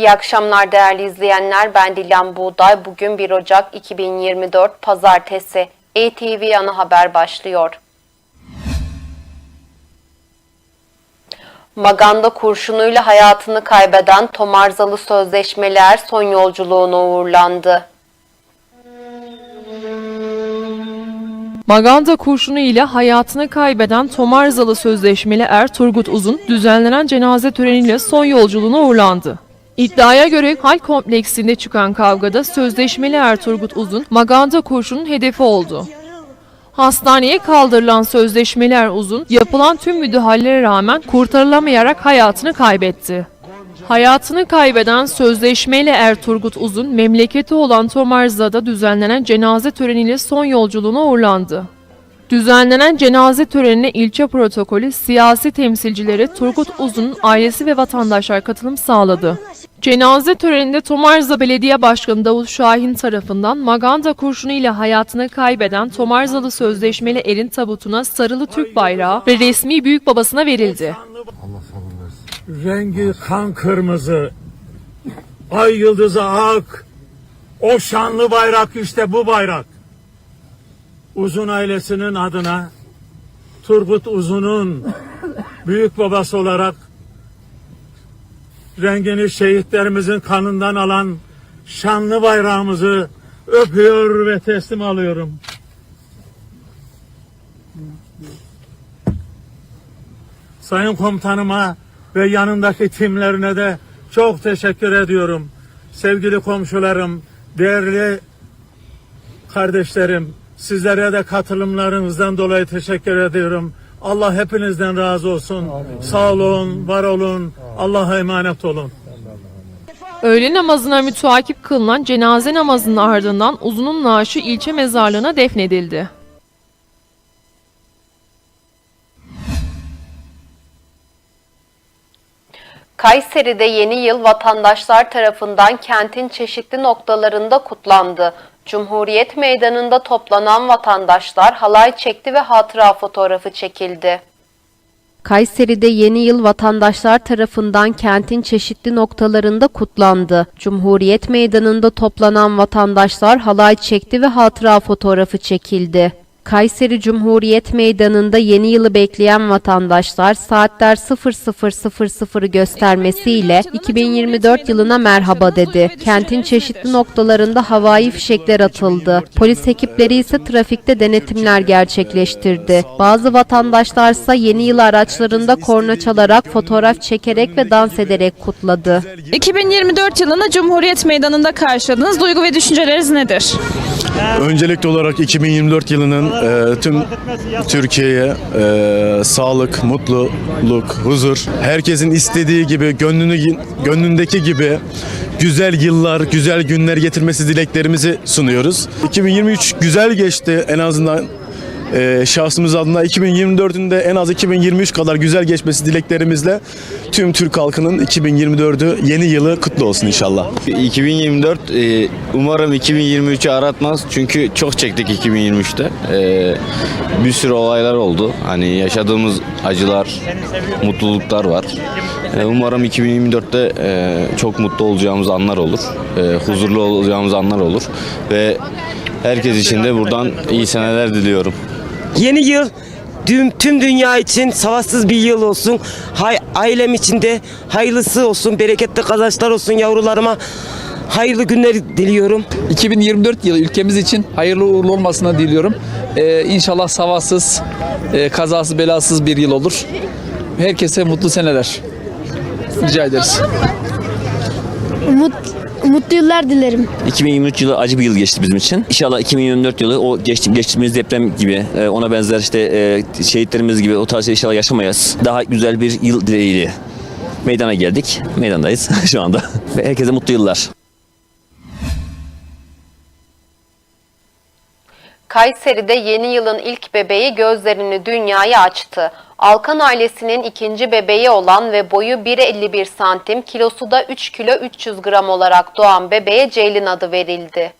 İyi akşamlar değerli izleyenler. Ben Dilan Buğday. Bugün 1 Ocak 2024 Pazartesi. ATV ana haber başlıyor. Maganda kurşunuyla hayatını kaybeden Tomarzalı sözleşmeler son yolculuğuna uğurlandı. Maganda kurşunu ile hayatını kaybeden Tomarzalı sözleşmeli Er Turgut Uzun düzenlenen cenaze töreniyle son yolculuğuna uğurlandı. İddiaya göre hal kompleksinde çıkan kavgada sözleşmeli Er Turgut Uzun Maganda kurşunun hedefi oldu. Hastaneye kaldırılan sözleşmeli Er Uzun yapılan tüm müdahalelere rağmen kurtarılamayarak hayatını kaybetti. Hayatını kaybeden sözleşmeyle Er Turgut Uzun, memleketi olan Tomarza'da düzenlenen cenaze töreniyle son yolculuğuna uğurlandı. Düzenlenen cenaze törenine ilçe protokolü, siyasi temsilcileri Turgut Uzun'un ailesi ve vatandaşlar katılım sağladı. Cenaze töreninde Tomarza Belediye Başkanı Davut Şahin tarafından Maganda kurşunu ile hayatını kaybeden Tomarzalı Sözleşmeli Er'in tabutuna sarılı Türk bayrağı ve resmi büyük babasına verildi. Rengi kan kırmızı, ay yıldızı ak, o şanlı bayrak işte bu bayrak. Uzun ailesinin adına Turgut Uzun'un büyük babası olarak rengini şehitlerimizin kanından alan şanlı bayrağımızı öpüyor ve teslim alıyorum. Sayın komutanıma ve yanındaki timlerine de çok teşekkür ediyorum. Sevgili komşularım, değerli kardeşlerim, sizlere de katılımlarınızdan dolayı teşekkür ediyorum. Allah hepinizden razı olsun. Sağ olun, var olun. Allah'a emanet olun. Öğle namazına müteakip kılınan cenaze namazının ardından Uzun'un naaşı ilçe mezarlığına defnedildi. Kayseri'de yeni yıl vatandaşlar tarafından kentin çeşitli noktalarında kutlandı. Cumhuriyet Meydanı'nda toplanan vatandaşlar halay çekti ve hatıra fotoğrafı çekildi. Kayseri'de yeni yıl vatandaşlar tarafından kentin çeşitli noktalarında kutlandı. Cumhuriyet Meydanı'nda toplanan vatandaşlar halay çekti ve hatıra fotoğrafı çekildi. Kayseri Cumhuriyet Meydanı'nda yeni yılı bekleyen vatandaşlar saatler 00.00'ı göstermesiyle 2024 yılına merhaba dedi. Kentin çeşitli noktalarında havai fişekler atıldı. Polis ekipleri ise trafikte denetimler gerçekleştirdi. Bazı vatandaşlarsa yeni yıl araçlarında korna çalarak fotoğraf çekerek ve dans ederek kutladı. 2024 yılını Cumhuriyet Meydanı'nda karşıladınız. Duygu ve düşünceleriniz nedir? Öncelikli olarak 2024 yılının e, tüm Türkiye'ye e, sağlık, mutluluk, huzur, herkesin istediği gibi, gönlünü gönlündeki gibi güzel yıllar, güzel günler getirmesi dileklerimizi sunuyoruz. 2023 güzel geçti en azından e, şahsımız adına 2024'ün de en az 2023 kadar güzel geçmesi dileklerimizle tüm Türk halkının 2024'ü yeni yılı kutlu olsun inşallah. 2024 e, umarım 2023'ü aratmaz çünkü çok çektik 2023'te. E, bir sürü olaylar oldu. Hani yaşadığımız acılar, mutluluklar var. E, umarım 2024'te e, çok mutlu olacağımız anlar olur. E, huzurlu olacağımız anlar olur ve herkes için de buradan iyi seneler diliyorum. Yeni yıl tüm, tüm dünya için savaşsız bir yıl olsun. Hay, ailem için de hayırlısı olsun, bereketli kazançlar olsun yavrularıma. Hayırlı günler diliyorum. 2024 yılı ülkemiz için hayırlı uğurlu olmasını diliyorum. Ee, inşallah savaşsız, e, kazasız, belasız bir yıl olur. Herkese mutlu seneler. Rica ederiz. Umut, mutlu yıllar dilerim. 2023 yılı acı bir yıl geçti bizim için. İnşallah 2024 yılı o geçti, geçtiğimiz deprem gibi e, ona benzer işte e, şehitlerimiz gibi o tarz şey inşallah yaşamayız. Daha güzel bir yıl dileğiyle meydana geldik. Meydandayız şu anda. Ve herkese mutlu yıllar. Kayseri'de yeni yılın ilk bebeği gözlerini dünyaya açtı. Alkan ailesinin ikinci bebeği olan ve boyu 1.51 santim, kilosu da 3 kilo 300 gram olarak doğan bebeğe Ceylin adı verildi.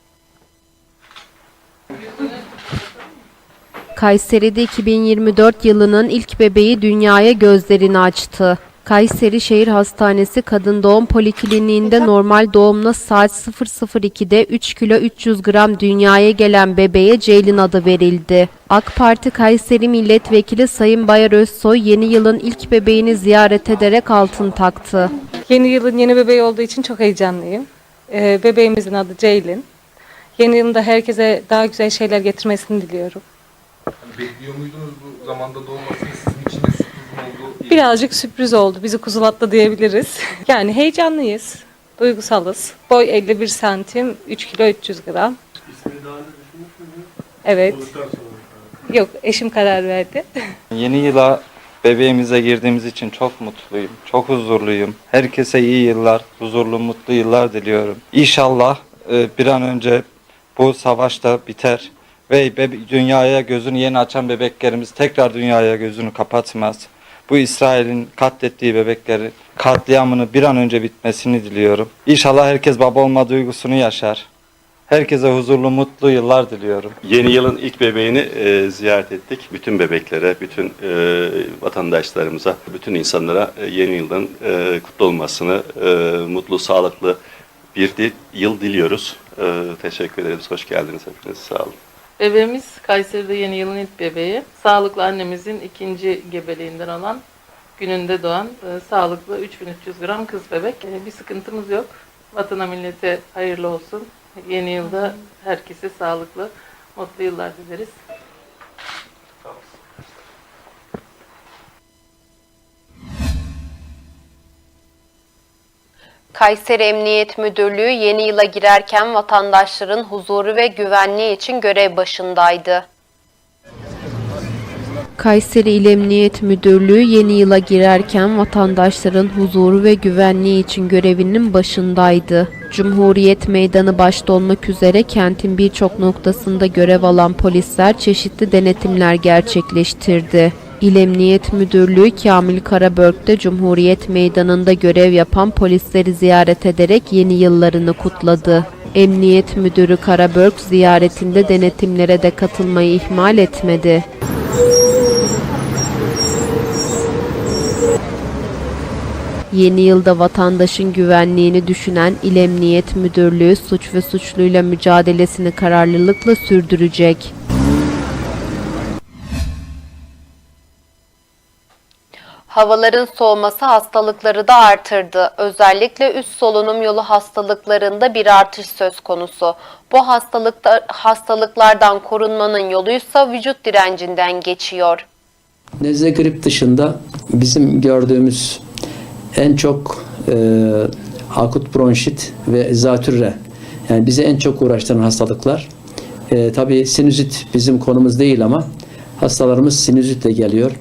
Kayseri'de 2024 yılının ilk bebeği dünyaya gözlerini açtı. Kayseri Şehir Hastanesi Kadın Doğum Polikliniğinde normal doğumla saat 002'de 3 kilo 300 gram dünyaya gelen bebeğe Ceylin adı verildi. AK Parti Kayseri Milletvekili Sayın Bayar Özsoy yeni yılın ilk bebeğini ziyaret ederek altın taktı. Yeni yılın yeni bebeği olduğu için çok heyecanlıyım. Ee, bebeğimizin adı Ceylin. Yeni yılında herkese daha güzel şeyler getirmesini diliyorum. Bekliyor muydunuz bu zamanda doğmasını sizin için de sürpriz mi oldu? Birazcık sürpriz oldu. Bizi kuzulattı diyebiliriz. Yani heyecanlıyız. Duygusalız. Boy 51 santim, 3 kilo 300 gram. Evet. Yok, eşim karar verdi. Yeni yıla bebeğimize girdiğimiz için çok mutluyum, çok huzurluyum. Herkese iyi yıllar, huzurlu, mutlu yıllar diliyorum. İnşallah e, bir an önce bu savaş da biter ve dünyaya gözünü yeni açan bebeklerimiz tekrar dünyaya gözünü kapatmaz. Bu İsrail'in katlettiği bebekleri katliamını bir an önce bitmesini diliyorum. İnşallah herkes baba olma duygusunu yaşar. Herkese huzurlu, mutlu yıllar diliyorum. Yeni yılın ilk bebeğini e, ziyaret ettik. Bütün bebeklere, bütün e, vatandaşlarımıza, bütün insanlara e, yeni yılın e, kutlu olmasını, e, mutlu, sağlıklı bir di- yıl diliyoruz. E, teşekkür ederiz. Hoş geldiniz hepiniz. Sağ olun. Bebeğimiz Kayseri'de yeni yılın ilk bebeği. Sağlıklı annemizin ikinci gebeliğinden olan gününde doğan e, sağlıklı 3300 gram kız bebek. E, bir sıkıntımız yok. Vatana millete hayırlı olsun. Yeni yılda herkese sağlıklı, mutlu yıllar dileriz. Kayseri Emniyet Müdürlüğü yeni yıla girerken vatandaşların huzuru ve güvenliği için görev başındaydı. Kayseri İl Emniyet Müdürlüğü yeni yıla girerken vatandaşların huzuru ve güvenliği için görevinin başındaydı. Cumhuriyet Meydanı başta olmak üzere kentin birçok noktasında görev alan polisler çeşitli denetimler gerçekleştirdi. İl Emniyet Müdürlüğü Kamil Karabörk'te Cumhuriyet Meydanı'nda görev yapan polisleri ziyaret ederek yeni yıllarını kutladı. Emniyet Müdürü Karabörk ziyaretinde denetimlere de katılmayı ihmal etmedi. Yeni yılda vatandaşın güvenliğini düşünen İl Emniyet Müdürlüğü suç ve suçluyla mücadelesini kararlılıkla sürdürecek. Havaların soğuması hastalıkları da artırdı. Özellikle üst solunum yolu hastalıklarında bir artış söz konusu. Bu hastalıkta, hastalıklardan korunmanın yoluysa vücut direncinden geçiyor. Nezle grip dışında bizim gördüğümüz en çok e, akut bronşit ve zatürre yani bizi en çok uğraştıran hastalıklar. E, tabii sinüzit bizim konumuz değil ama hastalarımız sinüzitle geliyor,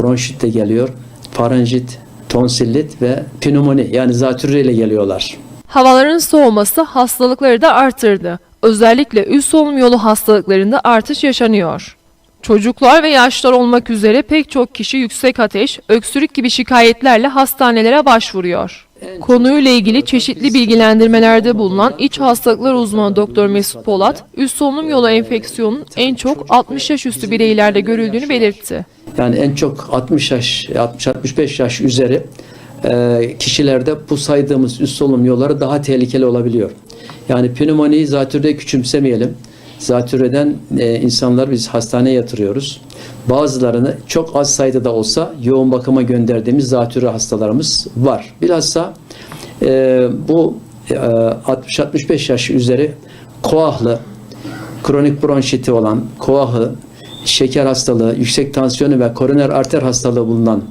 bronşitle geliyor, faranjit, tonsillit ve pnömoni yani zatürre ile geliyorlar. Havaların soğuması hastalıkları da artırdı. Özellikle üst solunum yolu hastalıklarında artış yaşanıyor. Çocuklar ve yaşlılar olmak üzere pek çok kişi yüksek ateş, öksürük gibi şikayetlerle hastanelere başvuruyor. Konuyla ilgili çeşitli bilgilendirmelerde bulunan iç hastalıklar uzmanı Doktor Mesut Polat, üst solunum yolu enfeksiyonunun en çok 60 yaş üstü bireylerde görüldüğünü belirtti. Yani en çok 60 yaş, 60-65 yaş üzeri e, kişilerde bu saydığımız üst solunum yolları daha tehlikeli olabiliyor. Yani pnömoniyi zatürre küçümsemeyelim. Zatürreden e, insanlar biz hastaneye yatırıyoruz. Bazılarını çok az sayıda da olsa yoğun bakıma gönderdiğimiz zatürre hastalarımız var. Bilhassa e, bu e, 60-65 yaş üzeri koahlı, kronik bronşiti olan, koahı, şeker hastalığı, yüksek tansiyonu ve koroner arter hastalığı bulunan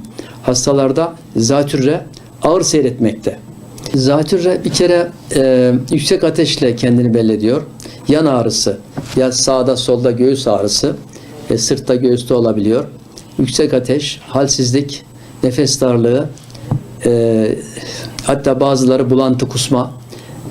hastalarda zatürre ağır seyretmekte. Zatürre bir kere e, yüksek ateşle kendini belli ediyor. Yan ağrısı ya sağda solda göğüs ağrısı, e, sırtta göğüste olabiliyor. Yüksek ateş, halsizlik, nefes darlığı, e, hatta bazıları bulantı kusma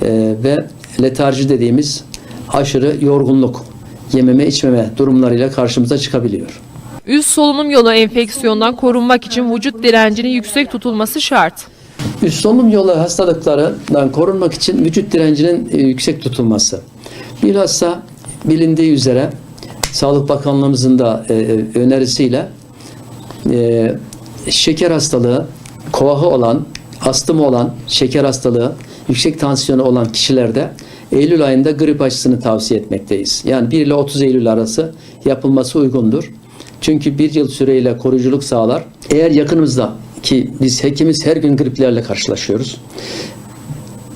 e, ve letarji dediğimiz aşırı yorgunluk, yememe içmeme durumlarıyla karşımıza çıkabiliyor. Üst solunum yolu enfeksiyondan korunmak için vücut direncinin yüksek tutulması şart. Üst solunum yolu hastalıklarından korunmak için vücut direncinin e, yüksek tutulması. Bilhassa bilindiği üzere Sağlık Bakanlığımızın da e, e, önerisiyle e, şeker hastalığı, kovahı olan, astımı olan, şeker hastalığı, yüksek tansiyonu olan kişilerde Eylül ayında grip aşısını tavsiye etmekteyiz. Yani 1 ile 30 Eylül arası yapılması uygundur. Çünkü bir yıl süreyle koruyuculuk sağlar. Eğer yakınımızda ki biz hekimiz her gün griplerle karşılaşıyoruz.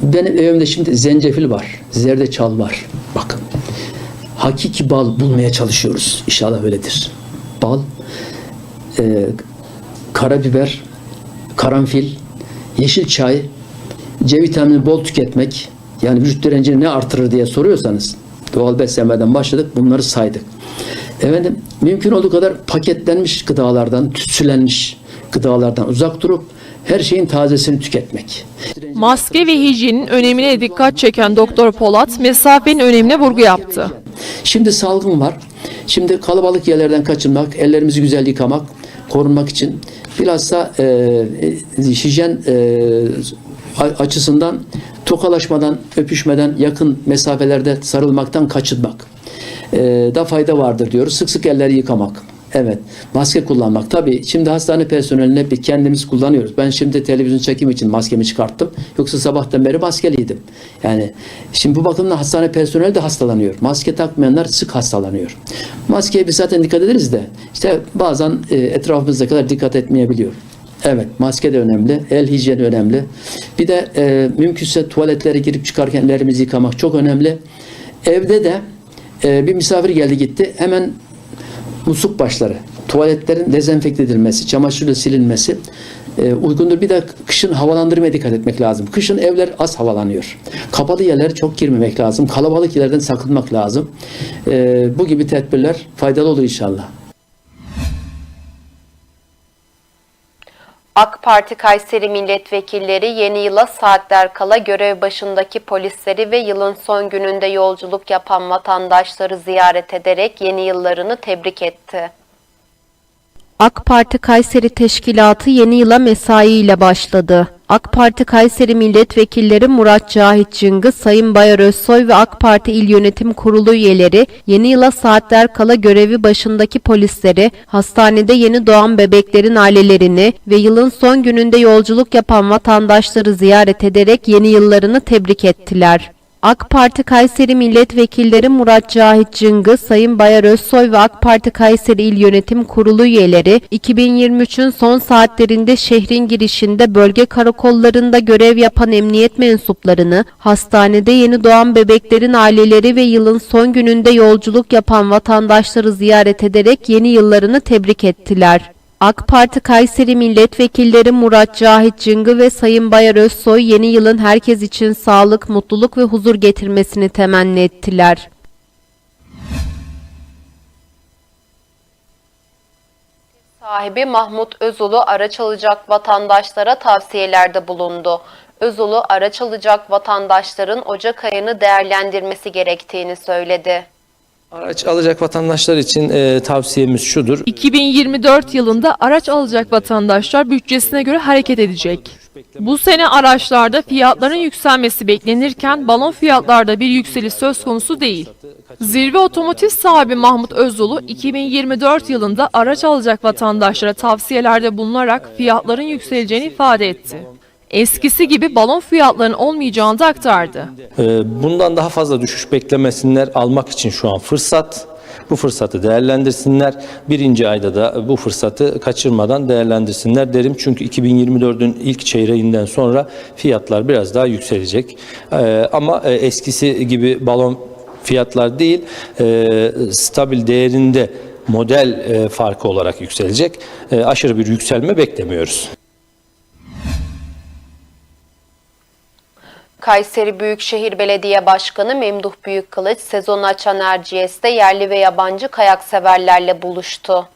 Benim evimde şimdi zencefil var, zerdeçal var. Bakın. Hakiki bal bulmaya çalışıyoruz. İnşallah öyledir. Bal, e, karabiber, karanfil, yeşil çay, C vitamini bol tüketmek, yani vücut direncini ne artırır diye soruyorsanız doğal beslenmeden başladık bunları saydık. Efendim mümkün olduğu kadar paketlenmiş gıdalardan, tütsülenmiş gıdalardan uzak durup her şeyin tazesini tüketmek. Maske ve hijyenin önemine dikkat çeken Doktor Polat, mesafenin önemine vurgu yaptı. Şimdi salgın var. Şimdi kalabalık yerlerden kaçınmak, ellerimizi güzel yıkamak, korunmak için bilhassa e, e, hijyen e, açısından tokalaşmadan, öpüşmeden, yakın mesafelerde sarılmaktan kaçınmak e, da fayda vardır diyoruz. Sık sık elleri yıkamak. Evet. Maske kullanmak. Tabii şimdi hastane personeline bir kendimiz kullanıyoruz. Ben şimdi televizyon çekim için maskemi çıkarttım. Yoksa sabahtan beri maskeliydim. Yani şimdi bu bakımdan hastane personeli de hastalanıyor. Maske takmayanlar sık hastalanıyor. Maskeye biz zaten dikkat ederiz de işte bazen e, etrafımızda kadar dikkat etmeyebiliyor. Evet maske de önemli. El hijyeni önemli. Bir de e, mümkünse tuvaletlere girip çıkarken ellerimizi yıkamak çok önemli. Evde de e, bir misafir geldi gitti. Hemen musluk başları, tuvaletlerin dezenfekte edilmesi, çamaşırla silinmesi e, uygundur. Bir de kışın havalandırmaya dikkat etmek lazım. Kışın evler az havalanıyor. Kapalı yerlere çok girmemek lazım. Kalabalık yerlerden sakınmak lazım. E, bu gibi tedbirler faydalı olur inşallah. AK Parti Kayseri milletvekilleri yeni yıla saatler kala görev başındaki polisleri ve yılın son gününde yolculuk yapan vatandaşları ziyaret ederek yeni yıllarını tebrik etti. AK Parti Kayseri Teşkilatı yeni yıla mesai ile başladı. AK Parti Kayseri Milletvekilleri Murat Cahit Cıngı, Sayın Bayar Özsoy ve AK Parti İl Yönetim Kurulu üyeleri yeni yıla saatler kala görevi başındaki polisleri, hastanede yeni doğan bebeklerin ailelerini ve yılın son gününde yolculuk yapan vatandaşları ziyaret ederek yeni yıllarını tebrik ettiler. AK Parti Kayseri Milletvekilleri Murat Cahit Cıngı, Sayın Bayar Özsoy ve AK Parti Kayseri İl Yönetim Kurulu üyeleri 2023'ün son saatlerinde şehrin girişinde bölge karakollarında görev yapan emniyet mensuplarını, hastanede yeni doğan bebeklerin aileleri ve yılın son gününde yolculuk yapan vatandaşları ziyaret ederek yeni yıllarını tebrik ettiler. AK Parti Kayseri Milletvekilleri Murat Cahit Cıngı ve Sayın Bayar Özsoy yeni yılın herkes için sağlık, mutluluk ve huzur getirmesini temenni ettiler. Sahibi Mahmut Özulu araç alacak vatandaşlara tavsiyelerde bulundu. Özulu araç alacak vatandaşların Ocak ayını değerlendirmesi gerektiğini söyledi. Araç alacak vatandaşlar için e, tavsiyemiz şudur. 2024 yılında araç alacak vatandaşlar bütçesine göre hareket edecek. Bu sene araçlarda fiyatların yükselmesi beklenirken balon fiyatlarda bir yükseliş söz konusu değil. Zirve Otomotiv sahibi Mahmut Özulu 2024 yılında araç alacak vatandaşlara tavsiyelerde bulunarak fiyatların yükseleceğini ifade etti. Eskisi gibi balon fiyatlarının olmayacağını da aktardı. E, bundan daha fazla düşüş beklemesinler. Almak için şu an fırsat. Bu fırsatı değerlendirsinler. Birinci ayda da bu fırsatı kaçırmadan değerlendirsinler derim. Çünkü 2024'ün ilk çeyreğinden sonra fiyatlar biraz daha yükselecek. E, ama e, eskisi gibi balon fiyatlar değil, e, stabil değerinde model e, farkı olarak yükselecek. Aşırı bir yükselme beklemiyoruz. Kayseri Büyükşehir Belediye Başkanı Memduh Büyükkılıç sezon açan Erciyes'te yerli ve yabancı kayak severlerle buluştu.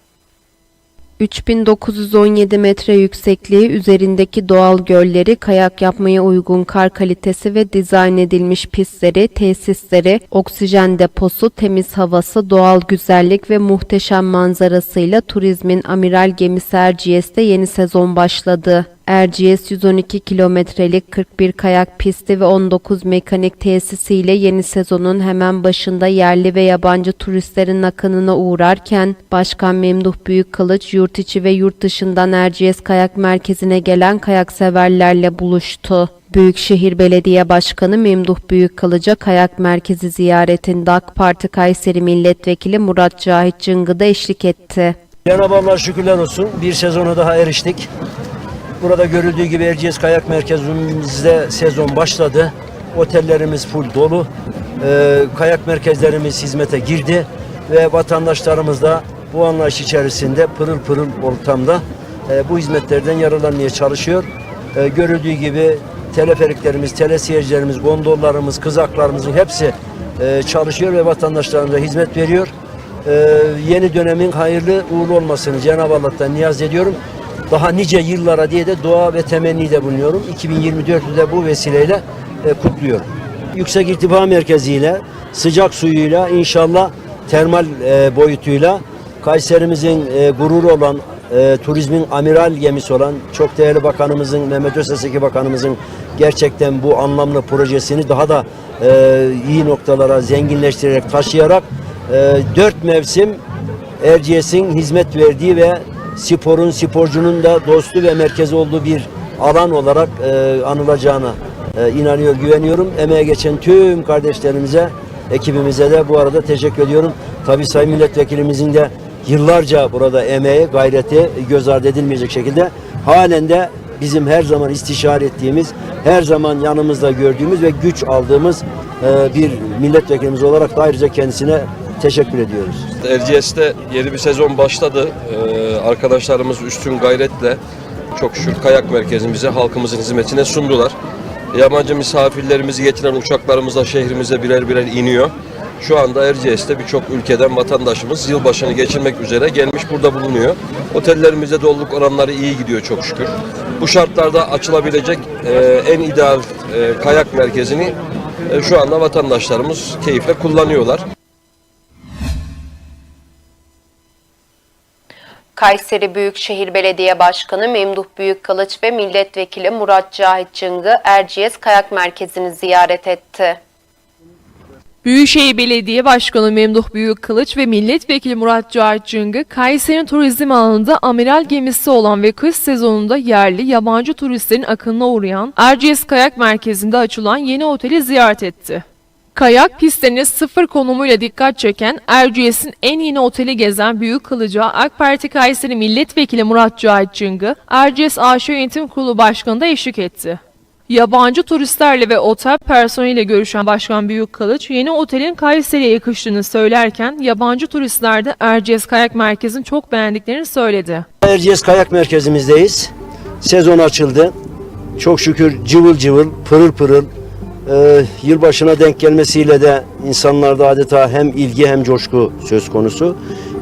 3917 metre yüksekliği üzerindeki doğal gölleri, kayak yapmaya uygun kar kalitesi ve dizayn edilmiş pistleri, tesisleri, oksijen deposu, temiz havası, doğal güzellik ve muhteşem manzarasıyla turizmin amiral gemisi Erciyes'te yeni sezon başladı. Erciyes 112 kilometrelik 41 kayak pisti ve 19 mekanik tesisiyle yeni sezonun hemen başında yerli ve yabancı turistlerin akınına uğrarken Başkan Memduh Büyükkılıç yurt içi ve yurt dışından Erciyes Kayak Merkezi'ne gelen kayak severlerle buluştu. Büyükşehir Belediye Başkanı Memduh Büyükkılıç'a kayak merkezi ziyaretinde AK Parti Kayseri Milletvekili Murat Cahit Cıngı da eşlik etti. Cenab-ı Allah şükürler olsun. Bir sezona daha eriştik. Burada görüldüğü gibi Erciyes Kayak Merkezimizde sezon başladı. Otellerimiz full dolu. Ee, kayak merkezlerimiz hizmete girdi. Ve vatandaşlarımız da bu anlayış içerisinde pırıl pırıl ortamda e, bu hizmetlerden yararlanmaya çalışıyor. Ee, görüldüğü gibi teleferiklerimiz, telesiyercilerimiz, gondollarımız, kızaklarımızın hepsi e, çalışıyor ve vatandaşlarımıza hizmet veriyor. Ee, yeni dönemin hayırlı uğurlu olmasını Cenab-ı Allah'tan niyaz ediyorum. Daha nice yıllara diye de dua ve temennide bulunuyorum. 2024'ü de bu vesileyle e, kutluyorum. Yüksek İrtifa Merkezi ile sıcak suyuyla inşallah termal e, boyutuyla Kayserimizin e, gururu olan e, turizmin amiral gemisi olan çok değerli bakanımızın Mehmet Özeseki bakanımızın gerçekten bu anlamlı projesini daha da e, iyi noktalara zenginleştirerek taşıyarak e, dört mevsim Erciyes'in hizmet verdiği ve sporun, sporcunun da dostu ve merkezi olduğu bir alan olarak e, anılacağına e, inanıyor, güveniyorum. Emeğe geçen tüm kardeşlerimize, ekibimize de bu arada teşekkür ediyorum. Tabii Sayın Milletvekilimizin de yıllarca burada emeği, gayreti göz ardı edilmeyecek şekilde halen de bizim her zaman istişare ettiğimiz, her zaman yanımızda gördüğümüz ve güç aldığımız e, bir milletvekilimiz olarak da ayrıca kendisine teşekkür ediyoruz. Erciyes'te yeni bir sezon başladı. Ee, arkadaşlarımız üstün gayretle çok şükür kayak merkezimize halkımızın hizmetine sundular. Yabancı misafirlerimizi getiren uçaklarımız da şehrimize birer birer iniyor. Şu anda Erciyes'te birçok ülkeden vatandaşımız yılbaşını geçirmek üzere gelmiş burada bulunuyor. Otellerimizde doluluk oranları iyi gidiyor çok şükür. Bu şartlarda açılabilecek e, en ideal e, kayak merkezini e, şu anda vatandaşlarımız keyifle kullanıyorlar. Kayseri Büyükşehir Belediye Başkanı Memduh Büyükkılıç ve Milletvekili Murat Cahit Cıngı Erciyes Kayak Merkezi'ni ziyaret etti. Büyükşehir Belediye Başkanı Memduh Büyükkılıç ve Milletvekili Murat Cahit Cıngı, Kayseri'nin turizm alanında amiral gemisi olan ve kış sezonunda yerli, yabancı turistlerin akınına uğrayan Erciyes Kayak Merkezi'nde açılan yeni oteli ziyaret etti. Kayak pistlerine sıfır konumuyla dikkat çeken Erciyes'in en yeni oteli gezen Büyük Kılıca AK Parti Kayseri Milletvekili Murat Cahit Cıngı, Erciyes AŞ Yönetim Kurulu Başkanı da eşlik etti. Yabancı turistlerle ve otel personeliyle görüşen Başkan Büyük Kılıç, yeni otelin Kayseri'ye yakıştığını söylerken yabancı turistler de Erciyes Kayak Merkezi'ni çok beğendiklerini söyledi. Erciyes Kayak Merkezimizdeyiz. Sezon açıldı. Çok şükür cıvıl cıvıl, pırıl pırıl. Ee, yılbaşına denk gelmesiyle de insanlarda adeta hem ilgi hem coşku söz konusu.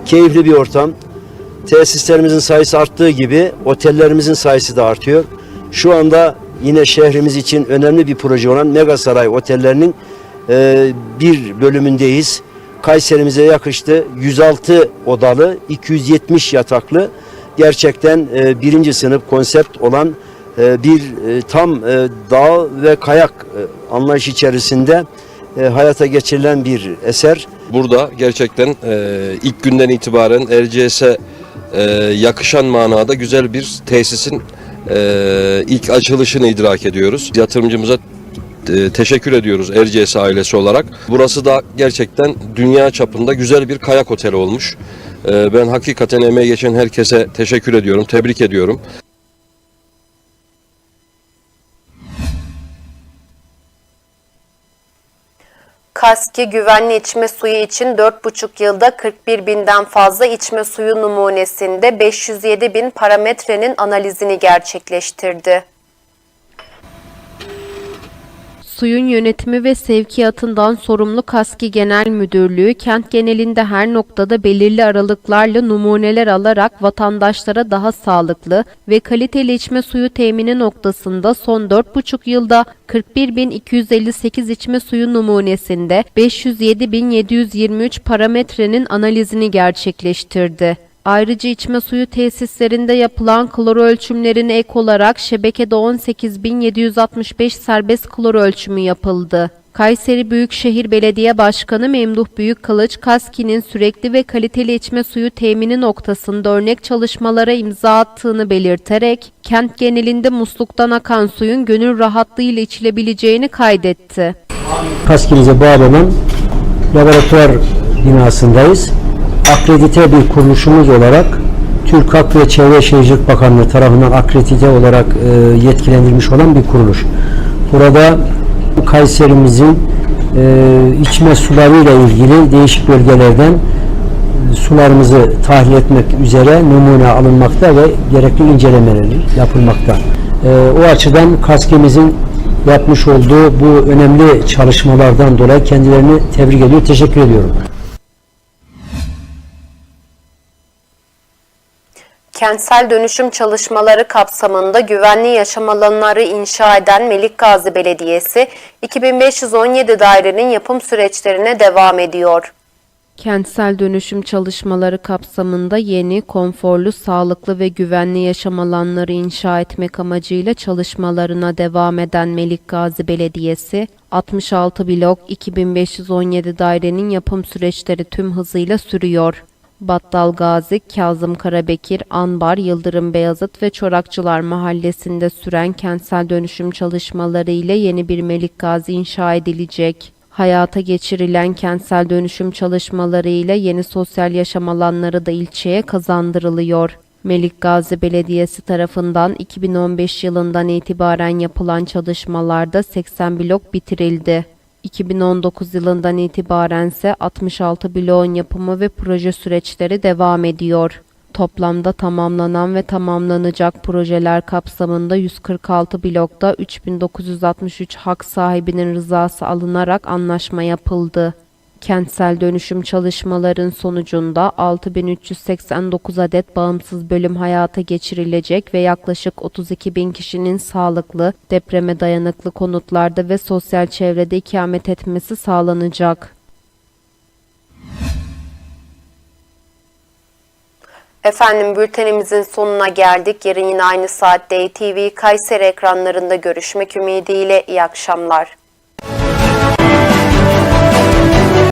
Keyifli bir ortam. Tesislerimizin sayısı arttığı gibi otellerimizin sayısı da artıyor. Şu anda yine şehrimiz için önemli bir proje olan Mega Saray otellerinin e, bir bölümündeyiz. Kayserimize yakıştı. 106 odalı, 270 yataklı gerçekten e, birinci sınıf konsept olan e, bir e, tam e, dağ ve kayak e, anlayış içerisinde e, hayata geçirilen bir eser. Burada gerçekten e, ilk günden itibaren Erciyes'e e, yakışan manada güzel bir tesisin e, ilk açılışını idrak ediyoruz. Yatırımcımıza e, teşekkür ediyoruz Erciyes ailesi olarak. Burası da gerçekten dünya çapında güzel bir kayak oteli olmuş. E, ben hakikaten emeği geçen herkese teşekkür ediyorum, tebrik ediyorum. Kaski güvenli içme suyu için 4,5 yılda 41 binden fazla içme suyu numunesinde 507 bin parametrenin analizini gerçekleştirdi. Suyun yönetimi ve sevkiyatından sorumlu KASKİ Genel Müdürlüğü, kent genelinde her noktada belirli aralıklarla numuneler alarak vatandaşlara daha sağlıklı ve kaliteli içme suyu temini noktasında son 4,5 yılda 41.258 içme suyu numunesinde 507.723 parametrenin analizini gerçekleştirdi. Ayrıca içme suyu tesislerinde yapılan klor ölçümlerine ek olarak şebekede 18.765 serbest klor ölçümü yapıldı. Kayseri Büyükşehir Belediye Başkanı Memduh Büyükkılıç, KASKİ'nin sürekli ve kaliteli içme suyu temini noktasında örnek çalışmalara imza attığını belirterek, kent genelinde musluktan akan suyun gönül rahatlığıyla içilebileceğini kaydetti. Kaskimize bağlanan laboratuvar binasındayız. Akredite bir kuruluşumuz olarak Türk Halk ve Çevre Şehircilik Bakanlığı tarafından akredite olarak e, yetkilendirilmiş olan bir kuruluş. Burada Kayserimizin e, içme sularıyla ilgili değişik bölgelerden e, sularımızı tahlil etmek üzere numune alınmakta ve gerekli incelemeler yapılmakta. E, o açıdan kaskemizin yapmış olduğu bu önemli çalışmalardan dolayı kendilerini tebrik ediyor, teşekkür ediyorum. Kentsel dönüşüm çalışmaları kapsamında güvenli yaşam alanları inşa eden Melik Gazi Belediyesi, 2517 dairenin yapım süreçlerine devam ediyor. Kentsel dönüşüm çalışmaları kapsamında yeni, konforlu, sağlıklı ve güvenli yaşam alanları inşa etmek amacıyla çalışmalarına devam eden Melik Gazi Belediyesi, 66 blok 2517 dairenin yapım süreçleri tüm hızıyla sürüyor. Battal Gazi, Kazım Karabekir, Anbar, Yıldırım Beyazıt ve Çorakçılar Mahallesi'nde süren kentsel dönüşüm çalışmaları ile yeni bir Melik Gazi inşa edilecek. Hayata geçirilen kentsel dönüşüm çalışmaları ile yeni sosyal yaşam alanları da ilçeye kazandırılıyor. Melik Gazi Belediyesi tarafından 2015 yılından itibaren yapılan çalışmalarda 80 blok bitirildi. 2019 yılından itibaren ise 66 bloğun yapımı ve proje süreçleri devam ediyor. Toplamda tamamlanan ve tamamlanacak projeler kapsamında 146 blokta 3963 hak sahibinin rızası alınarak anlaşma yapıldı. Kentsel dönüşüm çalışmaların sonucunda 6389 adet bağımsız bölüm hayata geçirilecek ve yaklaşık 32 bin kişinin sağlıklı, depreme dayanıklı konutlarda ve sosyal çevrede ikamet etmesi sağlanacak. Efendim bültenimizin sonuna geldik. Yarın yine aynı saatte TV Kayseri ekranlarında görüşmek ümidiyle iyi akşamlar.